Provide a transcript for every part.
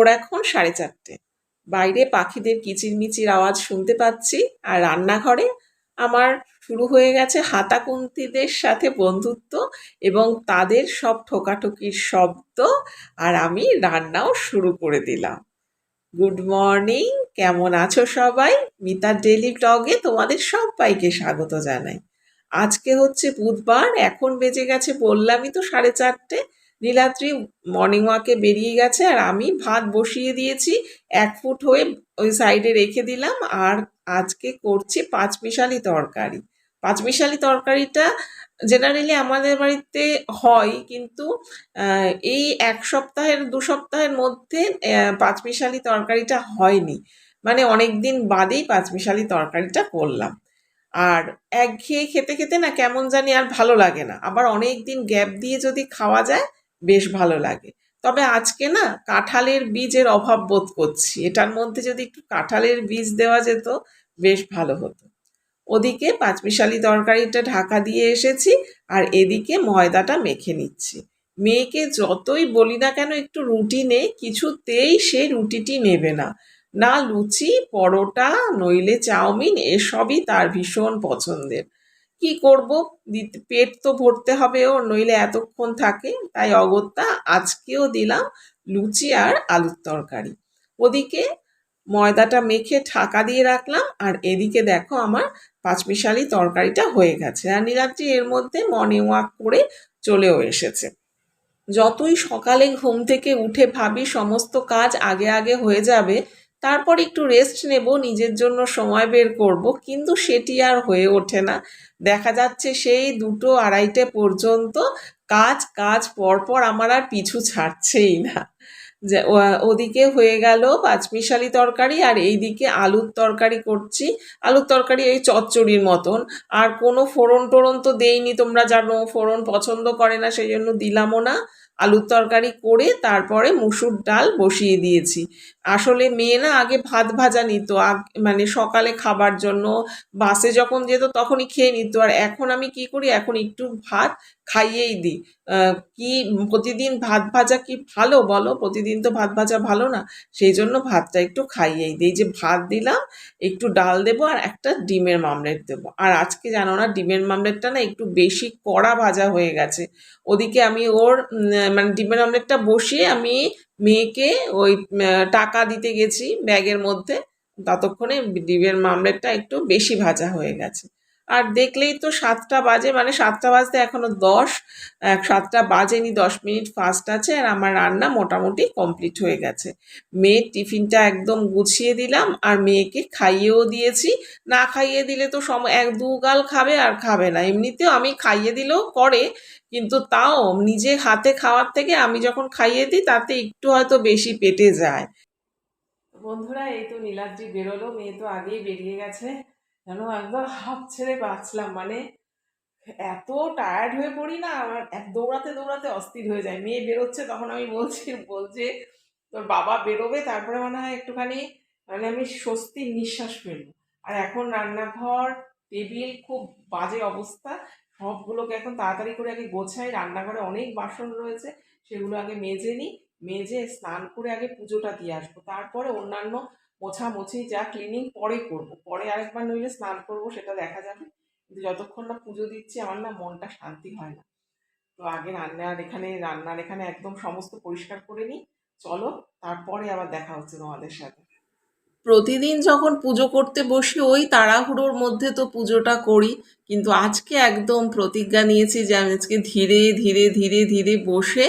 ভোর এখন সাড়ে চারটে। বাইরে পাখিদের কিচিরমিচির আওয়াজ শুনতে পাচ্ছি আর রান্নাঘরে আমার শুরু হয়ে গেছে হাতাকুন্তিদের সাথে বন্ধুত্ব এবং তাদের সব ঠোকাঠুকির শব্দ আর আমি রান্নাও শুরু করে দিলাম। গুড মর্নিং, কেমন আছো সবাই? মিতার ডেলি ব্লগে তোমাদের সবাইকে স্বাগত জানাই। আজকে হচ্ছে বুধবার, এখন বেজে গেছে বললামই তো সাড়ে চারটে। নীলাদ্রি মর্নিং ওয়াকে বেরিয়ে গেছে আর আমি ভাত বসিয়ে দিয়েছি, এক ফুট হয়ে ওই সাইডে রেখে দিলাম আর আজকে করছি পাঁচমিশালি তরকারি। পাঁচমিশালি তরকারিটা জেনারেলি আমাদের বাড়িতে হয় কিন্তু এই এক সপ্তাহের, দু সপ্তাহের মধ্যে পাঁচমিশালি তরকারিটা হয়নি। মানে অনেক দিন বাদেই পাঁচমিশালি তরকারিটা করলাম। আর একঘেয়ে খেতে খেতে না কেমন জানি আর ভালো লাগে না। আবার অনেক দিন গ্যাপ দিয়ে যদি খাওয়া যায় বেশ ভালো লাগে। তবে আজকে না কাঁঠালের বীজের অভাব বোধ করছি। এটার মধ্যে যদি একটু কাঁঠালের বীজ দেওয়া যেত, বেশ ভালো হতো। ওদিকে পাঁচমিশালি তরকারিটা ঢাকা দিয়ে এসেছি আর এদিকে ময়দাটা মেখে নিচ্ছি। মেয়েকে যতই বলি না কেন একটু রুটি নে কিছুতেই সে রুটিটি নেবে না। না লুচি, পরোটা, নইলে চাউমিন, এসবই তার ভীষণ পছন্দের। কি করব? পেট তো ভরতে হবে ও নইলে এতক্ষণ থাকে। তাই অগত্যা আজকেও দিলাম লুচি আর আলুর তরকারি। ওদিকে ময়দাটা মেখে ঢাকা দিয়ে রাখলাম আর এদিকে দেখো আমার পাঁচমিশালি তরকারিটা হয়ে গেছে। আর নীলাদ্রি এর মধ্যে মর্নিং ওয়াক করে চলেও এসেছে। যতই সকালে ঘুম থেকে উঠে ভাবি সমস্ত কাজ আগে আগে হয়ে যাবে তারপর একটু রেস্ট নেব, নিজের জন্য সময় বের করব, কিন্তু সেটি আর হয়ে ওঠে না। দেখা যাচ্ছে সেই দুটো আড়াইটে পর্যন্ত কাজ কাজ পরপর আমার আর পিছু ছাড়ছেই না। ওদিকে হয়ে গেল পাঁচমিশালি তরকারি আর এইদিকে আলুর তরকারি করছি। আলুর তরকারি এই চচ্চড়ির মতন। আর কোনো ফোড়ন টোড়ন তো দেইনি, তোমরা জানো, ফোড়ন পছন্দ করে না, সেই জন্য দিলামও না। আলুর তরকারি করে তারপরে মুসুর ডাল বসিয়ে দিয়েছি। আসলে মেয়ে না আগে ভাত ভাজা নিত মানে সকালে খাবার জন্য। বাসে যখন যেত তখনই খেয়ে নিত। আর এখন আমি কি করি? এখন একটু ভাত খাইয়েই দিই। কি প্রতিদিন ভাত ভাজা কি ভালো বলো? প্রতিদিন তো ভাত ভাজা ভালো না। সেই জন্য ভাতটা একটু খাইয়েই দিই। যে ভাত দিলাম, একটু ডাল দেবো আর একটা ডিমের মামলেট দেবো। আর আজকে জানো না, ডিমের মামলেটটা না একটু বেশি কড়া ভাজা হয়ে গেছে। ওদিকে আমি ওর মানে ডিমের মামলেটটা বসিয়ে আমি মেয়েকে ওই টাকা দিতে গেছি ব্যাগের মধ্যে। ততক্ষণে ডিমের মামলেটটা একটু বেশি ভাজা হয়ে গেছে। আর দেখলেই তো সাতটা বাজে মানে সাতটা বাজতে এখনও দশ সাতটা বাজেনি, দশ মিনিট ফাস্ট আছে আর আমার রান্না মোটামুটি কমপ্লিট হয়ে গেছে। মেয়ের টিফিনটা একদম গুছিয়ে দিলাম আর মেয়েকে খাইয়েও দিয়েছি। না খাইয়ে দিলে তো সম, এক দু গাল খাবে আর খাবে না। এমনিতেও আমি খাইয়ে দিলেও করে, কিন্তু তাও নিজে হাতে খাওয়ার থেকে আমি যখন খাইয়ে দিই তাতে একটু হয়তো বেশি পেটে যায়। বন্ধুরা, এই তো নীলাদ্রি বেরোলো। মেয়ে তো আগেই বেরিয়ে গেছে। যেন একদম হাফ ছেড়ে বাঁচলাম মানে এত টায়ার্ড হয়ে পড়ি না, আমার দৌড়াতে দৌড়াতে অস্থির হয়ে যায়। মেয়ে বেরোচ্ছে তখন আমি বলছি, বলছে, তোর বাবা বেরোবে, তারপরে মনে হয় একটুখানি মানে আমি স্বস্তির নিঃশ্বাস ফেলব। আর এখন রান্নাঘর, টেবিল, খুব বাজে অবস্থা। সবগুলোকে এখন তাড়াতাড়ি করে আগে গোছাই। রান্নাঘরে অনেক বাসন রয়েছে, সেগুলো আগে মেজে নিই। মেজে স্নান করে আগে পুজোটা দিয়ে আসব। তারপরে অন্যান্য মোছামুছি যা ক্লিনিং পরে করব। পরে আরেকবার নইলে স্নান করব, সেটা দেখা যাবে। কিন্তু যতক্ষণ না পুজো দিচ্ছি, আমার না মনটা শান্তি হয় না। তো আগে রান্নার এখানে রান্নার এখানে একদম সমস্ত পরিষ্কার করে নিই। চলো, তারপরে আবার দেখা হচ্ছে তোমাদের সাথে। প্রতিদিন যখন পুজো করতে বসি, ওই তাড়াহুড়োর মধ্যে তো পুজোটা করি। কিন্তু আজকে একদম প্রতিজ্ঞা নিয়েছি যে আমি আজকে ধীরে ধীরে ধীরে ধীরে বসে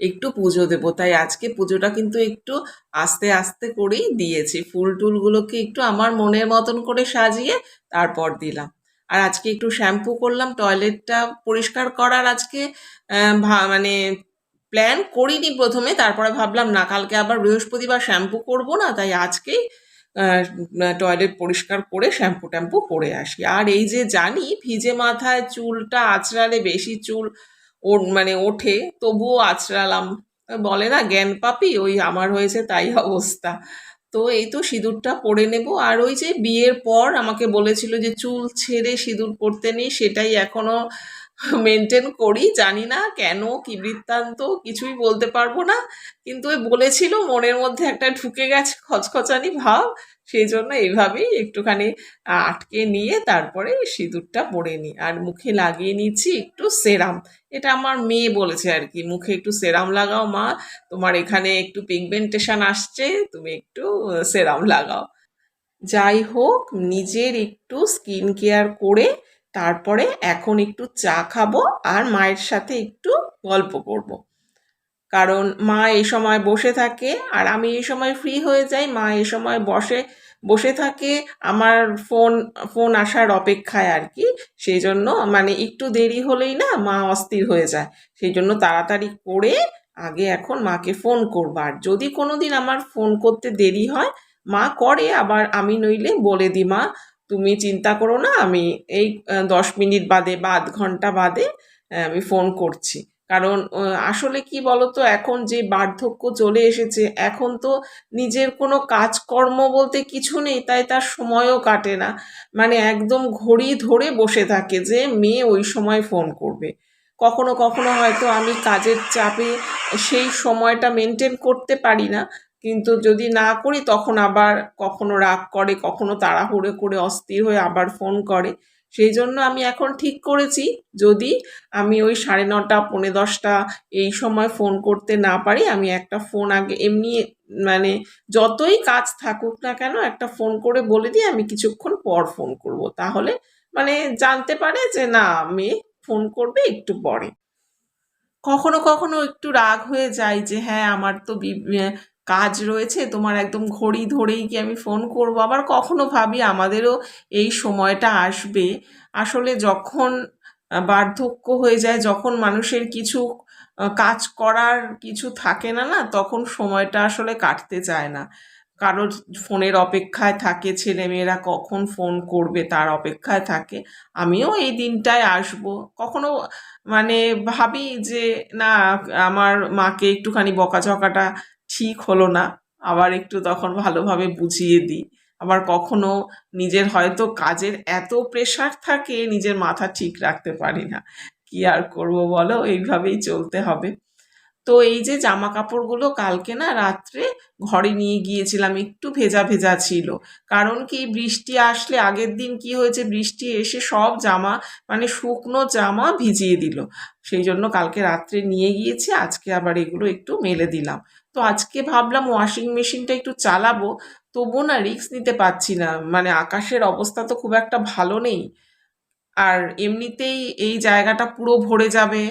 একটু পুজো দেবো। তাই আজকে পুজোটা কিন্তু একটু আস্তে আস্তে করেই দিয়েছি। ফুল টুলগুলোকে একটু আমার মনের মতন করে সাজিয়ে তারপর দিলাম। আর আজকে একটু শ্যাম্পু করলাম, টয়লেটটা পরিষ্কার করার আজকে মানে প্ল্যান করিনি প্রথমে, তারপরে ভাবলাম না, কালকে আবার বৃহস্পতিবার শ্যাম্পু করব না, তাই আজকেই টয়লেট পরিষ্কার করে শ্যাম্পু ট্যাম্পু করে আসি। আর এই যে জানি, ভিজে মাথায় চুলটা, আঁচড়ালে বেশি চুল ওর মানে ওঠে, তবুও আঁচড়ালাম। বলে না, জ্ঞান পাপি, ওই আমার হয়েছে তাই অবস্থা। তো এই তো সিঁদুরটা পরে নেব। আর ওই যে বিয়ের পর আমাকে বলেছিল যে চুল ছেড়ে সিঁদুর পরতে নেই, সেটাই এখনও মেনটেন করি, জানি না কেন, কি বৃত্তান্ত, কিছুই বলতে পারব না। কিন্তু ওই বলেছিল, মনের মধ্যে একটা ঢুকে গেছে খচখচানি ভাব, সেই জন্য এইভাবেই একটুখানি আটকে নিয়ে তারপরে সিঁদুরটা পরে নিই। আর মুখে লাগিয়ে নিচ্ছি একটু সেরাম। এটা আমার মেয়ে বলেছে আর কি, মুখে একটু সেরাম লাগাও মা, তোমার এখানে একটু পিগমেন্টেশন আসছে, তুমি একটু সেরাম লাগাও। যাই হোক, নিজের একটু স্কিন কেয়ার করে তারপরে এখন একটু চা খাব আর মায়ের সাথে একটু গল্প করব। কারণ মা এই সময় বসে থাকে আর আমি এই সময় ফ্রি হয়ে যাই, মা এই সময় বসে বসে থাকে আমার ফোন ফোন আসার অপেক্ষায় আর কি। সেই জন্য মানে একটু দেরি হলেই না মা অস্থির হয়ে যায়। সেই জন্য তাড়াতাড়ি করে আগে এখন মাকে ফোন করব। আর যদি কোনো দিন আমার ফোন করতে দেরি হয়, মা করে আবার আমি নইলে বলে দিই মা। তুমি চিন্তা করো না, আমি এই দশ মিনিট বাদে বা আধ ঘণ্টা বাদে আমি ফোন করছি। কারণ আসলে কি বলতো, এখন যে বার্ধক্য চলে এসেছে, এখন তো নিজের কোনো কাজকর্ম বলতে কিছু নেই, তাই তার সময়ও কাটে না। মানে একদম ঘড়ি ধরে বসে থাকে যে মেয়ে ওই সময় ফোন করবে। কখনো কখনো হয়তো আমি কাজের চাপে সেই সময়টা মেনটেন করতে পারি না। কিন্তু যদি না করি, তখন আবার কখনো রাগ করে, কখনো তাড়াহুড়ো করে, অস্থির হয়ে আবার ফোন করে। সেই জন্য আমি এখন ঠিক করেছি, যদি আমি ওই সাড়ে নটা, পৌনে দশটা এই সময় ফোন করতে না পারি, আমি একটা ফোন আগে এমনি মানে যতই কাজ থাকুক না কেন, একটা ফোন করে বলে দিই আমি কিছুক্ষণ পর ফোন করব। তাহলে মানে জানতে পারে যে, না, মেয়ে ফোন করবে একটু পরে। কখনো কখনো একটু রাগ হয়ে যায় যে হ্যাঁ আমার তো কাজ রয়েছে, তোমার একদম ঘড়ি ধরেই কি আমি ফোন করব? আবার কখনো ভাবি আমাদেরও এই সময়টা আসবে। আসলে যখন বার্ধক্য হয়ে যায়, যখন মানুষের কিছু কাজ করার কিছু থাকে না না, তখন সময়টা আসলে কাটতে চায় না। কারোর ফোনের অপেক্ষায় থাকে, ছেলেমেয়েরা কখন ফোন করবে, তার অপেক্ষায় থাকে। আমিও এই দিনটায় আসব। কখনো মানে ভাবি যে, না, আমার মাকে একটুখানি বকাঝকাটা ঠিক হলো না। আবার একটু তখন ভালোভাবে বুঝিয়ে দিই। আবার কখনো নিজের হয়তো কাজের এত প্রেশার থাকে, নিজের মাথা ঠিক রাখতে পারি না। কি আর করব বলো? এইভাবেই চলতে হবে। তো এই যে জামা কাপড়গুলো কালকে না রাত্রে ঘরে নিয়ে গিয়েছিলাম, একটু ভেজা ভেজা ছিল। কারণ কি বৃষ্টি আসলে আগের দিন কি হয়েছে? বৃষ্টি এসে সব জামা মানে শুকনো জামা ভিজিয়ে দিল। সেই জন্য কালকে রাত্রে নিয়ে গিয়েছি, আজকে আবার এগুলো একটু মেলে দিলাম। তো আজকে ভাবলাম ওয়াশিং মেশিনটা একটু চালাবো, তবুও না রিস্ক নিতে পারছি না। মানে আকাশের অবস্থা তো খুব একটা ভালো নেই। আর এমনিতেই এই জায়গাটা পুরো ভরে যাবে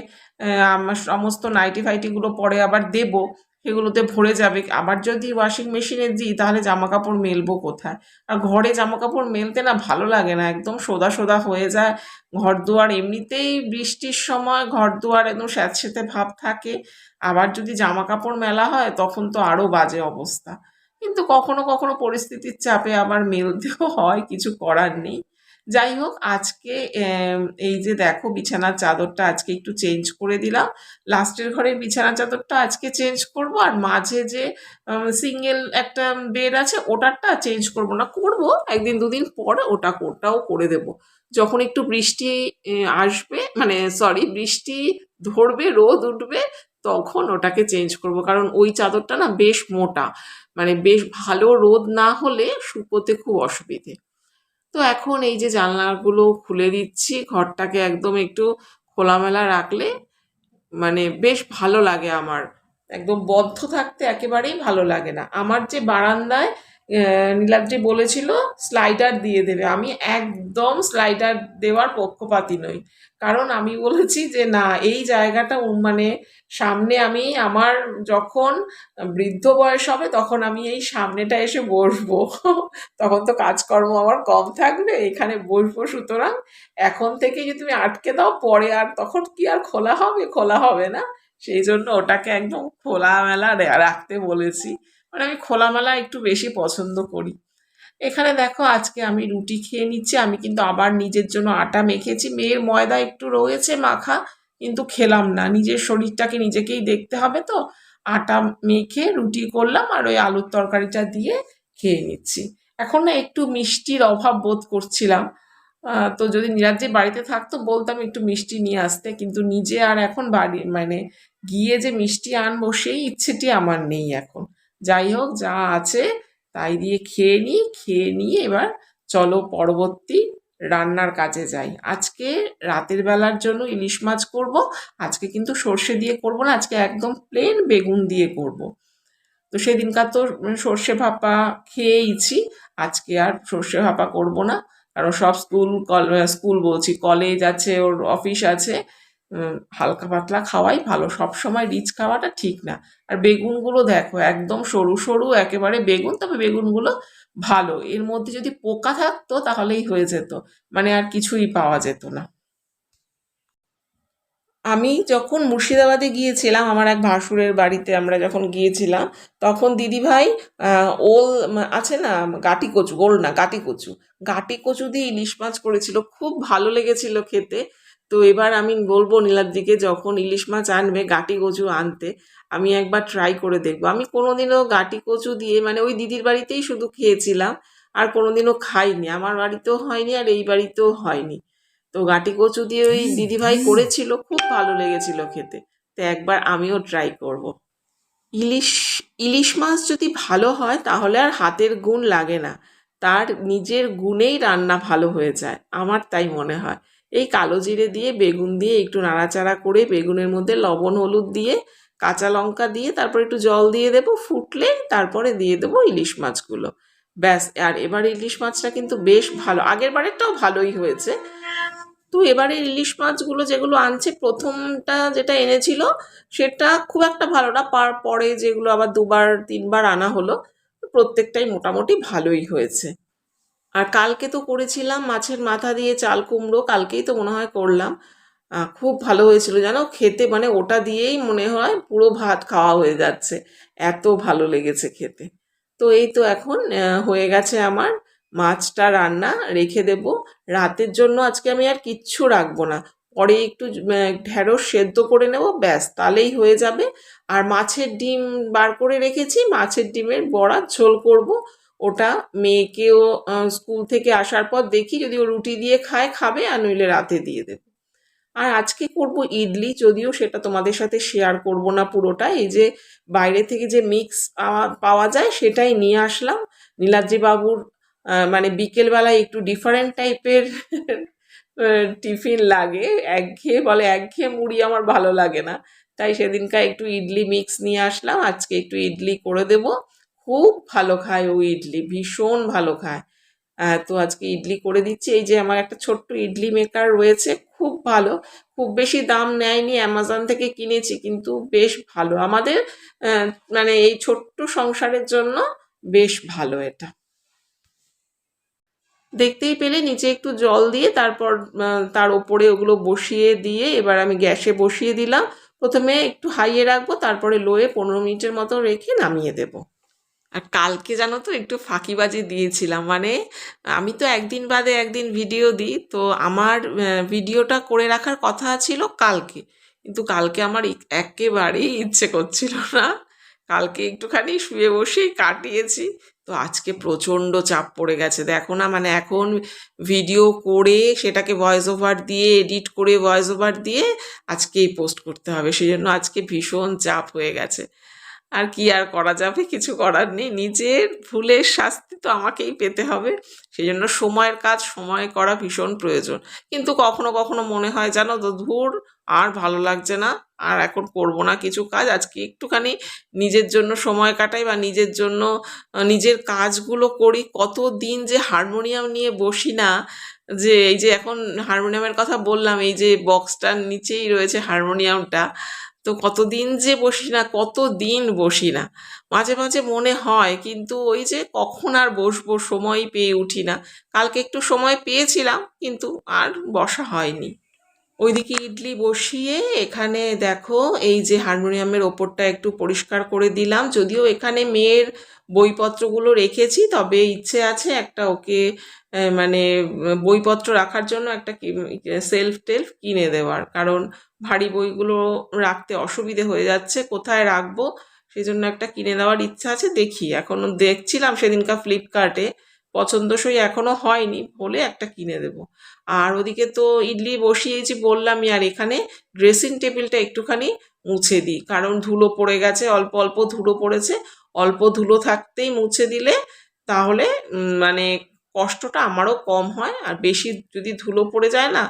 আমার সমস্ত নাইটি ফাইটিগুলো পরে আবার দেবো। সেগুলোতে ভরে যাবে। আবার যদি ওয়াশিং মেশিনে দিই, তাহলে জামা কাপড় মেলবো কোথায়? আর ঘরে জামা কাপড় মেলতে না ভালো লাগে না, একদম সোদা সোদা হয়ে যায়। ঘর দুয়ার এমনিতেই বৃষ্টির সময় ঘর দুয়ার একদম স্যাঁতসেঁতে ভাব থাকে। আবার যদি জামা কাপড় মেলা হয়, তখন তো আরও বাজে অবস্থা। কিন্তু কখনো কখনো পরিস্থিতির চাপে আবার মেলতেও হয়, কিছু করার নেই। যাই হোক আজকে এই যে দেখো বিছানার চাদরটা আজকে একটু চেঞ্জ করে দিলাম। লাস্টের ঘরের বিছানার চাদরটা আজকে চেঞ্জ করব আর মাঝে যে সিঙ্গেল একটা বেড আছে ওটারটা চেঞ্জ করব না, করব। একদিন দুদিন পর ওটা ওটাও করে দেব। যখন একটু বৃষ্টি আসবে মানে সরি, বৃষ্টি ধরবে, রোদ উঠবে, তখন ওটাকে চেঞ্জ করব। কারণ ওই চাদরটা না বেশ মোটা মানে বেশ ভালো রোদ না হলে শুকোতে খুব অসুবিধে। তো এখন এই যে জানলাগুলো খুলে দিচ্ছি, ঘরটাকে একদম একটু খোলামেলা রাখলে মানে বেশ ভালো লাগে আমার। একদম বদ্ধ থাকতে একেবারেই ভালো লাগে না। আমার যে বারান্দায় নীলাদ্রি বলেছিল স্লাইডার দিয়ে দেবে। আমি একদম স্লাইডার দেওয়ার পক্ষপাতী নই। কারণ আমি বলেছি যে, না, এই জায়গাটা মানে সামনে আমি আমার যখন বৃদ্ধ বয়স হবে, তখন আমি এই সামনেটা এসে বসবো। তখন তো কাজকর্ম আমার কম থাকবে, এখানে বসবো। সুতরাং এখন থেকে যদি তুমি আটকে দাও, পরে আর তখন কি আর খোলা হবে? খোলা হবে না। সেই জন্য ওটাকে একদম খোলামেলা রাখতে বলেছি। মানে আমি খোলামেলা একটু বেশি পছন্দ করি। এখানে দেখো আজকে আমি রুটি খেয়ে নিচ্ছি, আমি কিন্তু আবার নিজের জন্য আটা মেখেছি। মেয়ের ময়দা একটু রয়েছে মাখা, কিন্তু খেলাম না। নিজের শরীরটাকে নিজেকেই দেখতে হবে তো। আটা মেখে রুটি করলাম আর ওই আলুর তরকারিটা দিয়ে খেয়ে নিচ্ছি। এখন না একটু মিষ্টির অভাব বোধ করছিলাম। তো যদি নীলাদ্রি বাড়িতে থাকতো, বলতাম একটু মিষ্টি নিয়ে আসতে, কিন্তু নিজে আর এখন বাড়ি মানে গিয়ে যে মিষ্টি আনব, সেই ইচ্ছেটি আমার নেই এখন। যাই হোক, যা আছে তাই দিয়ে খেয়ে নিই, খেয়ে নিয়ে এবার চলো পরবর্তী রান্নার কাজে যাই। আজকে রাতের বেলার জন্য ইলিশ মাছ করব, আজকে কিন্তু সর্ষে দিয়ে করব না, আজকে একদম প্লেন বেগুন দিয়ে করব। তো সেদিনকার তো সর্ষে ভাপা খেয়েইছি, আজকে আর সর্ষে ভাপা করব না। কারণ সব স্কুল, কল, স্কুল বলছি, কলেজ আছে, ওর অফিস আছে। হালকা পাতলা খাওয়াই ভালো। সব সময় রিচ খাওয়াটা ঠিক না। আর বেগুনগুলো দেখো, একদম সরু সরু, একেবারে বেগুন, তবে বেগুনগুলো ভালো। এর মধ্যে যদি পোকা থাকতো তাহলেই হয়ে যেত মানে আর কিছুই পাওয়া যেত না। আমি যখন মুর্শিদাবাদে গিয়েছিলাম, আমার এক ভাসুরের বাড়িতে আমরা যখন গিয়েছিলাম, তখন দিদিভাই ওল আছে না, গাটি কচু, ওল না, গাটি কচু। গাটি কচু দিয়ে ইলিশ মাছ করেছিল। খুব ভালো লেগেছিল খেতে। তো এবার আমি বলব নীলাদ্রিকে যখন ইলিশ মাছ আনবে গাটি কচু আনতে আমি একবার ট্রাই করে দেখব। আমি কোনোদিনও গাটি কচু দিয়ে মানে ওই দিদির বাড়িতেই শুধু খেয়েছিলাম আর কোনোদিনও খাইনি। আমার বাড়িতেও হয়নি আর এই বাড়িতেও হয়নি। তো গাটি কচু দিয়ে ওই দিদিভাই করেছিল খুব ভালো লেগেছিল খেতে। তো একবার আমিও ট্রাই করব। ইলিশ ইলিশ মাছ যদি ভালো হয় তাহলে আর হাতের গুণ লাগে না। তার নিজের গুণেই রান্না ভালো হয়ে যায়। আমার তাই মনে হয়। এই কালো জিরে দিয়ে, বেগুন দিয়ে একটু নাড়াচাড়া করে বেগুনের মধ্যে লবণ, হলুদ দিয়ে, কাঁচা লঙ্কা দিয়ে, তারপর একটু জল দিয়ে দেবো, ফুটলে তারপরে দিয়ে দেবো ইলিশ মাছগুলো। ব্যাস, আর এবার ইলিশ মাছটা কিন্তু বেশ ভালো, আগের বারেরটাও ভালোই হয়েছে। তো এবারে ইলিশ মাছগুলো যেগুলো আনছে, প্রথমটা যেটা এনেছিল, সেটা খুব একটা ভালো না, পার, পরে যেগুলো আবার দুবার, তিনবার আনা হলো, প্রত্যেকটাই মোটামুটি ভালোই হয়েছে। আর কালকে তো করেছিলাম মাছের মাথা দিয়ে চাল কুমড়ো, কালকেই তো মনে হয় করলাম। খুব ভালো হয়েছিল জানো? খেতে মানে ওটা দিয়েই মনে হয় পুরো ভাত খাওয়া হয়ে যাচ্ছে। এত ভালো লেগেছে খেতে। তো এই তো এখন হয়ে গেছে আমার মাছটা রান্না, রেখে দেব। রাতের জন্য আজকে আমি আর কিচ্ছু রাখব না। পরে একটু ঢেঁড়স সেদ্ধ করে নেব, ব্যাস, তাহলেই হয়ে যাবে। আর মাছের ডিম বার করে রেখেছি, মাছের ডিমের বড়ার ঝোল করব। ওটা মেয়েকেও স্কুল থেকে আসার পর দেখি যদি ও রুটি দিয়ে খায়, খাবে আর নইলে রাতে দিয়ে দেবো। আর আজকে করব ইডলি, যদিও সেটা তোমাদের সাথে শেয়ার করব না পুরোটা। এই যে বাইরে থেকে যে মিক্স পাওয়া যায় সেটাই নিয়ে আসলাম। নীলাদ্রি বাবুর মানে বিকেলবেলায় একটু ডিফারেন্ট টাইপের টিফিন লাগে। একঘেয়ে বলে, একঘেয়ে মুড়ি আমার ভালো লাগে না। তাই সেদিনকার একটু ইডলি মিক্স নিয়ে আসলাম। আজকে একটু ইডলি করে দেব। খুব ভালো খায় ও ইডলি, ভীষণ ভালো খায়। তো আজকে ইডলি করে দিচ্ছি। এই যে আমার একটা ছোট্ট ইডলি মেকার রয়েছে, খুব ভালো। খুব বেশি দাম নেয়নি অ্যামাজন থেকে কিনেছি, কিন্তু বেশ ভালো। আমাদের মানে এই ছোট্ট সংসারের জন্য বেশ ভালো এটা। দেখতেই পেলে, নিচে একটু জল দিয়ে তারপর তার ওপরে ওগুলো বসিয়ে দিয়ে এবার আমি গ্যাসে বসিয়ে দিলাম। প্রথমে একটু হাইয়ে রাখব, তারপরে লোয়ে পনেরো মিনিটের মতো রেখে নামিয়ে দেবো। আর কালকে জানো তো একটু ফাঁকিবাজি দিয়েছিলাম। মানে আমি তো একদিন বাদে একদিন ভিডিও দিই, তো আমার ভিডিওটা করে রাখার কথা ছিল কালকে। কিন্তু কালকে আমার একেবারেই ইচ্ছে করছিল না। কালকে একটুখানি শুয়ে বসেই কাটিয়েছি। তো আজকে প্রচণ্ড চাপ পড়ে গেছে। দেখো না মানে এখন ভিডিও করে সেটাকে ভয়েস ওভার দিয়ে এডিট করে ভয়েস ওভার দিয়ে আজকেই পোস্ট করতে হবে। সেই জন্য আজকে ভীষণ চাপ হয়ে গেছে। আর কি আর করা যাবে? কিছু করার নেই। নিজের ভুলের শাস্তি তো আমাকেই পেতে হবে। সেই জন্য সময়ের কাজ, সময় করা ভীষণ প্রয়োজন। কিন্তু কখনো কখনো মনে হয়, জানো তো, ধুর, আর ভালো লাগছে না, আর এখন করব না কিছু কাজ। আজকে একটুখানি নিজের জন্য সময় কাটাই বা নিজের জন্য নিজের কাজগুলো করি। কত দিন যে হারমোনিয়াম নিয়ে বসি না, যে এই যে এখন হারমোনিয়ামের কথা বললাম, এই যে বক্সটার নিচেই রয়েছে হারমোনিয়ামটা তো কতদিন যে বসি না কত দিন বসি না। মাঝে মাঝে মনে হয়, কিন্তু ওই যে কখন আর বসবো সময় পেয়ে উঠি না। কালকে একটু সময় পেয়েছিলাম, কিন্তু আর বসা হয়নি। ওইদিকে ইডলি বসিয়ে এখানে দেখো এই যে হারমোনিয়ামের ওপরটা একটু পরিষ্কার করে দিলাম। যদিও এখানে মেয়ের বইপত্রগুলো রেখেছি, তবে ইচ্ছে আছে একটা ওকে মানে বইপত্র রাখার জন্য একটা সেলফ টেলফ কিনে দেওয়ার। কারণ ভারী বইগুলো রাখতে অসুবিধে হয়ে যাচ্ছে, কোথায় রাখব? সেই জন্য একটা কিনে দেওয়ার ইচ্ছা আছে, দেখি। এখনও দেখছিলাম সেদিনকার ফ্লিপকার্টে পছন্দসই এখনও হয়নি হলে একটা কিনে দেব। আর ওদিকে তো ইডলি বসিয়েছি বললামই, আর এখানে ড্রেসিং টেবিলটা একটুখানি মুছে দিই। কারণ ধুলো পড়ে গেছে, অল্প অল্প ধুলো পড়েছে, অল্প ধুলো থাকতেই মুছে দিলে তাহলে মানে কষ্টটা আমারও কম হয়। আর বেশি যদি ধুলো পড়ে যায় না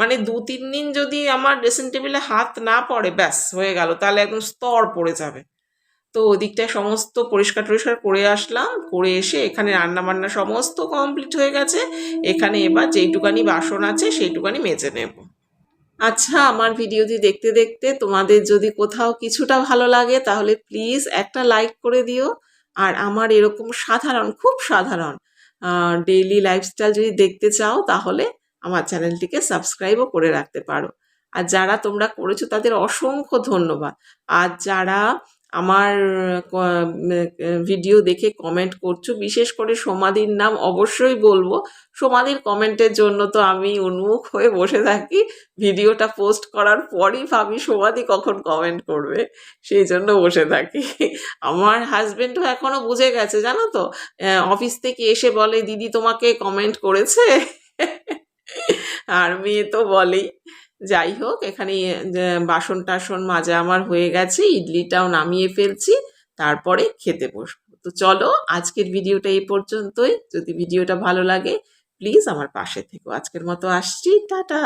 মানে দু তিন দিন যদি আমার ড্রেসিং টেবিলে হাত না পড়ে, ব্যাস হয়ে গেল, তাহলে একদম স্তর পড়ে যাবে। তো ওদিকটায় সমস্ত পরিষ্কার টরিষ্কার করে আসলাম, করে এসে এখানে রান্না বান্না সমস্ত কমপ্লিট হয়ে গেছে। এখানে এবার যেইটুকানি বাসন আছে সেইটুকানি মেজে নেব। আচ্ছা আমার ভিডিওটি দেখতে দেখতে তোমাদের যদি কোথাও কিছুটা ভালো লাগে তাহলে প্লিজ একটা লাইক করে দিও। আর আমার এরকম সাধারণ, খুব সাধারণ ডেইলি লাইফস্টাইল যদি দেখতে চাও তাহলে আমার চ্যানেলটিকে সাবস্ক্রাইবও করে রাখতে পারো। আর যারা তোমরা করেছ তাদের অসংখ্য ধন্যবাদ। আর যারা আমার ভিডিও দেখে কমেন্ট করছ। বিশেষ করে সমাধির নাম অবশ্যই বলব। সমাধির কমেন্টের জন্য তো আমি উন্মুখ হয়ে বসে থাকি। ভিডিওটা পোস্ট করার পরই ভাবি সমাধি কখন কমেন্ট করবে। সেই জন্য বসে থাকি। আমার হাজবেন্ডও এখনও বুঝে গেছে, জানো তো? অফিস থেকে এসে বলে, দিদি তোমাকে কমেন্ট করেছে? আর মেয়ে তো বলেই। যাই হোক, এখানে বাসন টাসন মাজা আমার হয়ে গেছে, ইডলিটাও নামিয়ে ফেলছি, তারপরে খেতে বসবো। তো চলো, আজকের ভিডিওটা এই পর্যন্তই। যদি ভিডিওটা ভালো লাগে প্লিজ আমার পাশে থেকো। আজকের মতো আসছি, টাটা!